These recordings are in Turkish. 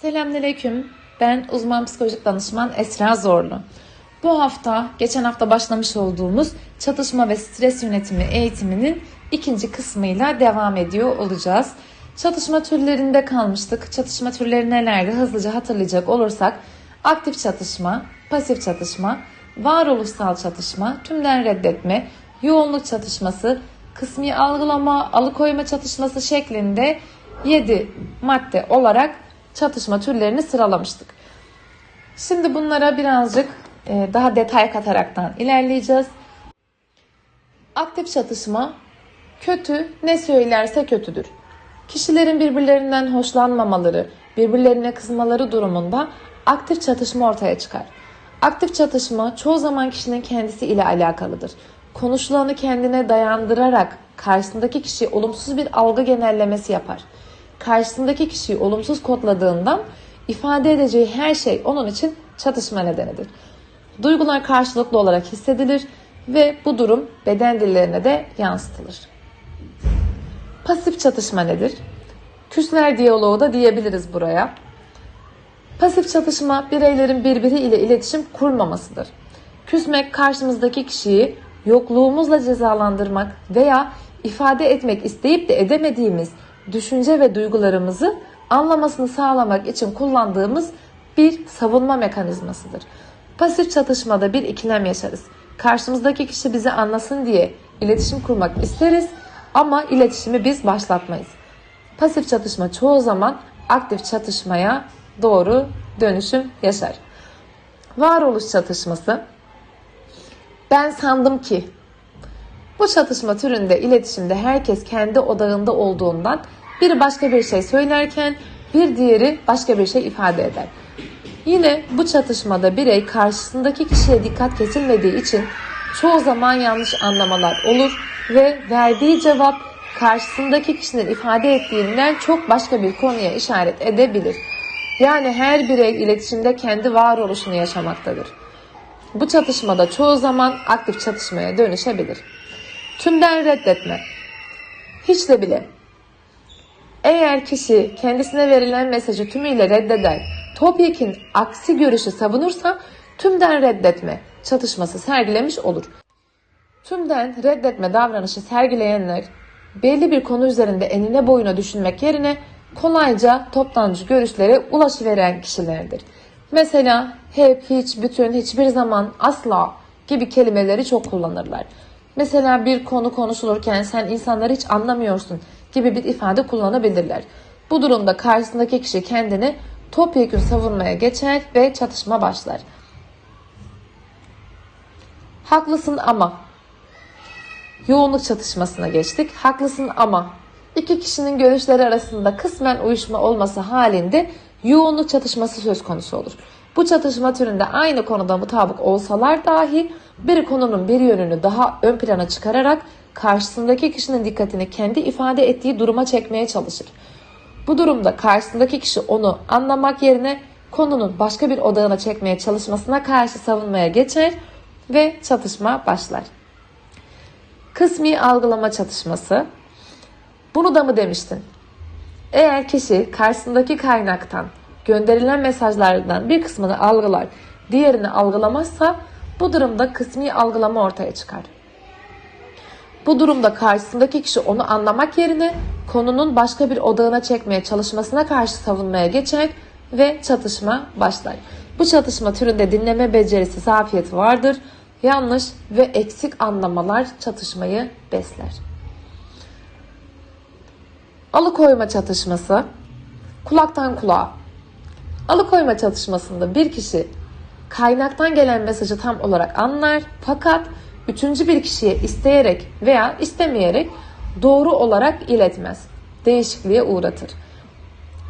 Selamünaleyküm. Ben uzman psikolojik danışman Esra Zorlu. Bu hafta, geçen hafta başlamış olduğumuz çatışma ve stres yönetimi eğitiminin ikinci kısmıyla devam ediyor olacağız. Çatışma türlerinde kalmıştık. Çatışma türleri nelerdi? Hızlıca hatırlayacak olursak aktif çatışma, pasif çatışma, varoluşsal çatışma, tümden reddetme, yoğunluk çatışması, kısmi algılama, alıkoyma çatışması şeklinde 7 madde olarak çatışma türlerini sıralamıştık. Şimdi bunlara birazcık e, daha detay kataraktan ilerleyeceğiz. Aktif çatışma kötü ne söylerse kötüdür. Kişilerin birbirlerinden hoşlanmamaları, birbirlerine kızmaları durumunda aktif çatışma ortaya çıkar. Aktif çatışma çoğu zaman kişinin kendisi ile alakalıdır. Konuşulanı kendine dayandırarak karşısındaki kişi olumsuz bir algı genellemesi yapar. Karşısındaki kişiyi olumsuz kodladığından ifade edeceği her şey onun için çatışma nedenidir. Duygular karşılıklı olarak hissedilir ve bu durum beden dillerine de yansıtılır. Pasif çatışma nedir? Küsler diyaloğu da diyebiliriz buraya. Pasif çatışma bireylerin birbiriyle iletişim kurmamasıdır. Küsmek karşımızdaki kişiyi yokluğumuzla cezalandırmak veya ifade etmek isteyip de edemediğimiz düşünce ve duygularımızı anlamasını sağlamak için kullandığımız bir savunma mekanizmasıdır. Pasif çatışmada bir ikilem yaşarız. Karşımızdaki kişi bizi anlasın diye iletişim kurmak isteriz ama iletişimi biz başlatmayız. Pasif çatışma çoğu zaman aktif çatışmaya doğru dönüşüm yaşar. Varoluş çatışması. Ben sandım ki bu çatışma türünde iletişimde herkes kendi odağında olduğundan biri başka bir şey söylerken bir diğeri başka bir şey ifade eder. Yine bu çatışmada birey karşısındaki kişiye dikkat kesilmediği için çoğu zaman yanlış anlamalar olur ve verdiği cevap karşısındaki kişinin ifade ettiğinden çok başka bir konuya işaret edebilir. Yani her birey iletişimde kendi varoluşunu yaşamaktadır. Bu çatışmada çoğu zaman aktif çatışmaya dönüşebilir. Tümden reddetme. Hiç de bile. Eğer kişi kendisine verilen mesajı tümüyle reddeder, topyekin aksi görüşü savunursa tümden reddetme çatışması sergilemiş olur. Tümden reddetme davranışı sergileyenler belli bir konu üzerinde enine boyuna düşünmek yerine kolayca toptancı görüşlere ulaşıveren kişilerdir. Mesela hep, hiç, bütün, hiçbir zaman, asla gibi kelimeleri çok kullanırlar. Mesela bir konu konuşulurken sen insanları hiç anlamıyorsun gibi bir ifade kullanabilirler. Bu durumda karşısındaki kişi kendini topyekun savunmaya geçer ve çatışma başlar. Haklısın ama yoğunluk çatışmasına geçtik. Haklısın ama iki kişinin görüşleri arasında kısmen uyuşma olması halinde yoğunluk çatışması söz konusu olur. Bu çatışma türünde aynı konuda mutabık olsalar dahi bir konunun bir yönünü daha ön plana çıkararak karşısındaki kişinin dikkatini kendi ifade ettiği duruma çekmeye çalışır. Bu durumda karşısındaki kişi onu anlamak yerine konunun başka bir odağına çekmeye çalışmasına karşı savunmaya geçer ve çatışma başlar. Kısmi algılama çatışması. Bunu da mı demiştin? Eğer kişi karşısındaki kaynaktan gönderilen mesajlardan bir kısmını algılar, diğerini algılamazsa bu durumda kısmi algılama ortaya çıkar. Bu durumda karşısındaki kişi onu anlamak yerine konunun başka bir odağına çekmeye çalışmasına karşı savunmaya geçer ve çatışma başlar. Bu çatışma türünde dinleme becerisi, zafiyeti vardır. Yanlış ve eksik anlamalar çatışmayı besler. Alıkoyma çatışması, kulaktan kulağa. Alıkoyma çatışmasında bir kişi kaynaktan gelen mesajı tam olarak anlar fakat üçüncü bir kişiye isteyerek veya istemeyerek doğru olarak iletmez. Değişikliğe uğratır.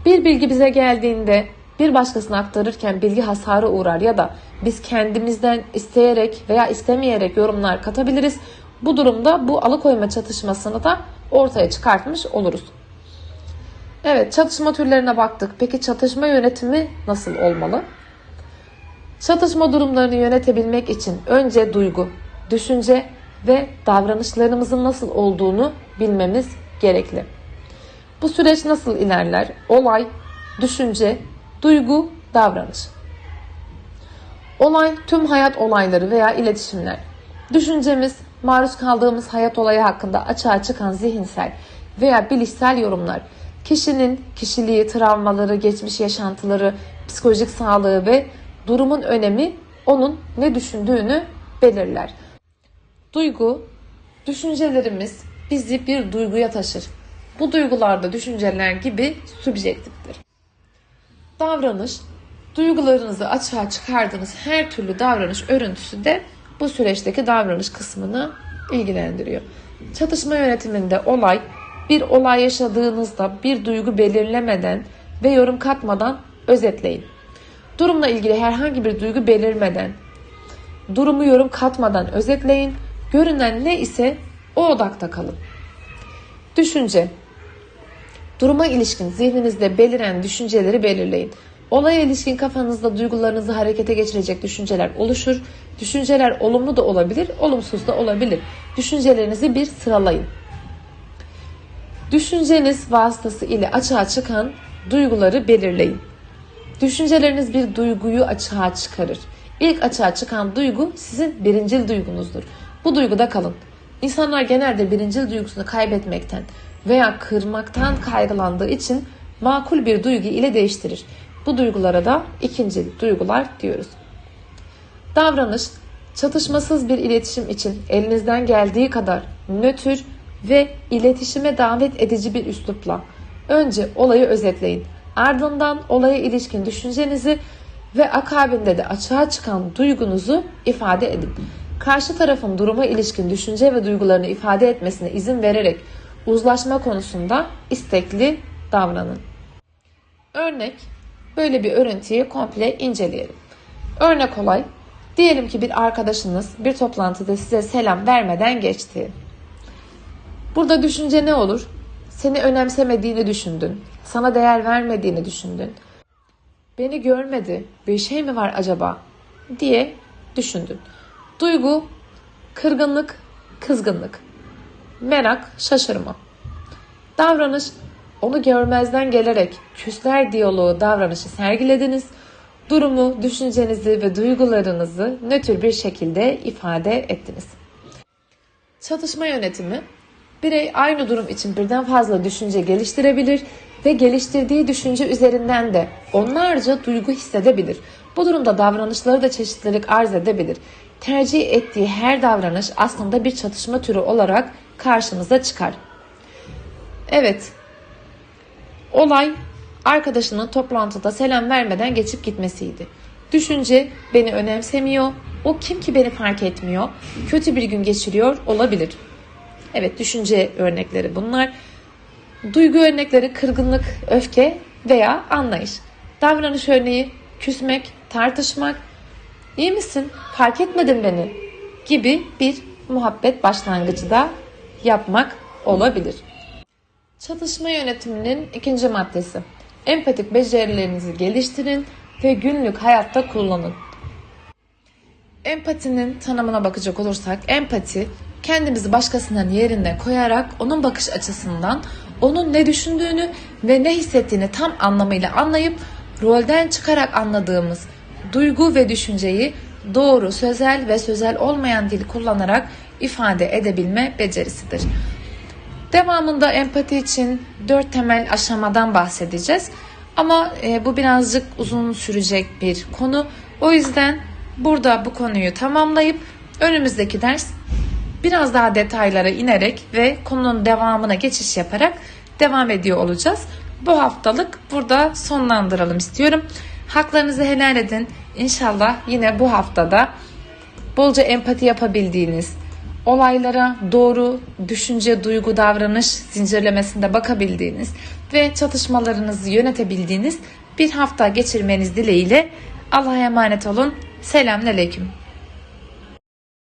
Bir bilgi bize geldiğinde bir başkasına aktarırken bilgi hasarı uğrar ya da biz kendimizden isteyerek veya istemeyerek yorumlar katabiliriz. Bu durumda bu alıkoyma çatışmasını da ortaya çıkartmış oluruz. Evet çatışma türlerine baktık. Peki çatışma yönetimi nasıl olmalı? Çatışma durumlarını yönetebilmek için önce duygu, düşünce ve davranışlarımızın nasıl olduğunu bilmemiz gerekli. Bu süreç nasıl ilerler? Olay, düşünce, Duygu, davranış. Olay tüm hayat olayları veya iletişimler. Düşüncemiz, maruz kaldığımız hayat olayı hakkında açığa çıkan zihinsel veya bilişsel yorumlar, kişinin kişiliği, travmaları, geçmiş yaşantıları, psikolojik sağlığı ve durumun önemi onun ne düşündüğünü belirler. Duygu, düşüncelerimiz bizi bir duyguya taşır. Bu duygular da düşünceler gibi subjektiftir. Davranış, duygularınızı açığa çıkardığınız her türlü davranış örüntüsü de bu süreçteki davranış kısmını ilgilendiriyor. Çatışma yönetiminde olay, bir olay yaşadığınızda bir duygu belirlemeden ve yorum katmadan özetleyin. Durumla ilgili herhangi bir duygu belirmeden, durumu yorum katmadan özetleyin. Görünen ne ise o odakta kalın. Düşünce. Duruma ilişkin zihninizde beliren düşünceleri belirleyin. Olaya ilişkin kafanızda duygularınızı harekete geçirecek düşünceler oluşur. Düşünceler olumlu da olabilir, olumsuz da olabilir. Düşüncelerinizi bir sıralayın. Düşünceniz vasıtası ile açığa çıkan duyguları belirleyin. Düşünceleriniz bir duyguyu açığa çıkarır. İlk açığa çıkan duygu sizin birincil duygunuzdur. Bu duyguda kalın. İnsanlar genelde birincil duygusunu kaybetmekten veya kırmaktan kaygılandığı için makul bir duygu ile değiştirir. Bu duygulara da ikincil duygular diyoruz. Davranış, çatışmasız bir iletişim için elinizden geldiği kadar nötr ve iletişime davet edici bir üslupla önce olayı özetleyin. Ardından olaya ilişkin düşüncenizi ve akabinde de açığa çıkan duygunuzu ifade edin. Karşı tarafın duruma ilişkin düşünce ve duygularını ifade etmesine izin vererek uzlaşma konusunda istekli davranın. Örnek, böyle bir örüntüyü komple inceleyelim. Örnek olay, diyelim ki bir arkadaşınız bir toplantıda size selam vermeden geçti. Burada düşünce ne olur? Seni önemsemediğini düşündün. Sana değer vermediğini düşündün. Beni görmedi. Bir şey mi var acaba? diye düşündün. Duygu, kırgınlık, kızgınlık. Merak, şaşırma. Davranış, onu görmezden gelerek küsler diyaloğu davranışı sergilediniz. Durumu, düşüncenizi ve duygularınızı nötr bir şekilde ifade ettiniz. Çatışma yönetimi Birey aynı durum için birden fazla düşünce geliştirebilir ve geliştirdiği düşünce üzerinden de onlarca duygu hissedebilir. Bu durumda davranışları da çeşitlilik arz edebilir. Tercih ettiği her davranış aslında bir çatışma türü olarak karşınıza çıkar. Evet, olay arkadaşının toplantıda selam vermeden geçip gitmesiydi. Düşünce beni önemsemiyor, o kim ki beni fark etmiyor, kötü bir gün geçiriyor olabilir. Evet düşünce örnekleri bunlar. Duygu örnekleri kırgınlık, öfke veya anlayış. Davranış örneği küsmek, tartışmak, iyi misin, fark etmedin beni gibi bir muhabbet başlangıcı da yapmak olabilir. Çatışma yönetiminin ikinci maddesi. Empatik becerilerinizi geliştirin ve günlük hayatta kullanın. Empatinin tanımına bakacak olursak empati kendimizi başkasının yerine koyarak onun bakış açısından onun ne düşündüğünü ve ne hissettiğini tam anlamıyla anlayıp rolden çıkarak anladığımız duygu ve düşünceyi doğru sözel ve sözel olmayan dil kullanarak ifade edebilme becerisidir. Devamında empati için dört temel aşamadan bahsedeceğiz. Ama e, bu birazcık uzun sürecek bir konu. O yüzden burada bu konuyu tamamlayıp önümüzdeki ders biraz daha detaylara inerek ve konunun devamına geçiş yaparak devam ediyor olacağız. Bu haftalık burada sonlandıralım istiyorum. Haklarınızı helal edin. İnşallah yine bu haftada bolca empati yapabildiğiniz, olaylara doğru düşünce, duygu, davranış zincirlemesinde bakabildiğiniz ve çatışmalarınızı yönetebildiğiniz bir hafta geçirmeniz dileğiyle Allah'a emanet olun. Selamünaleyküm.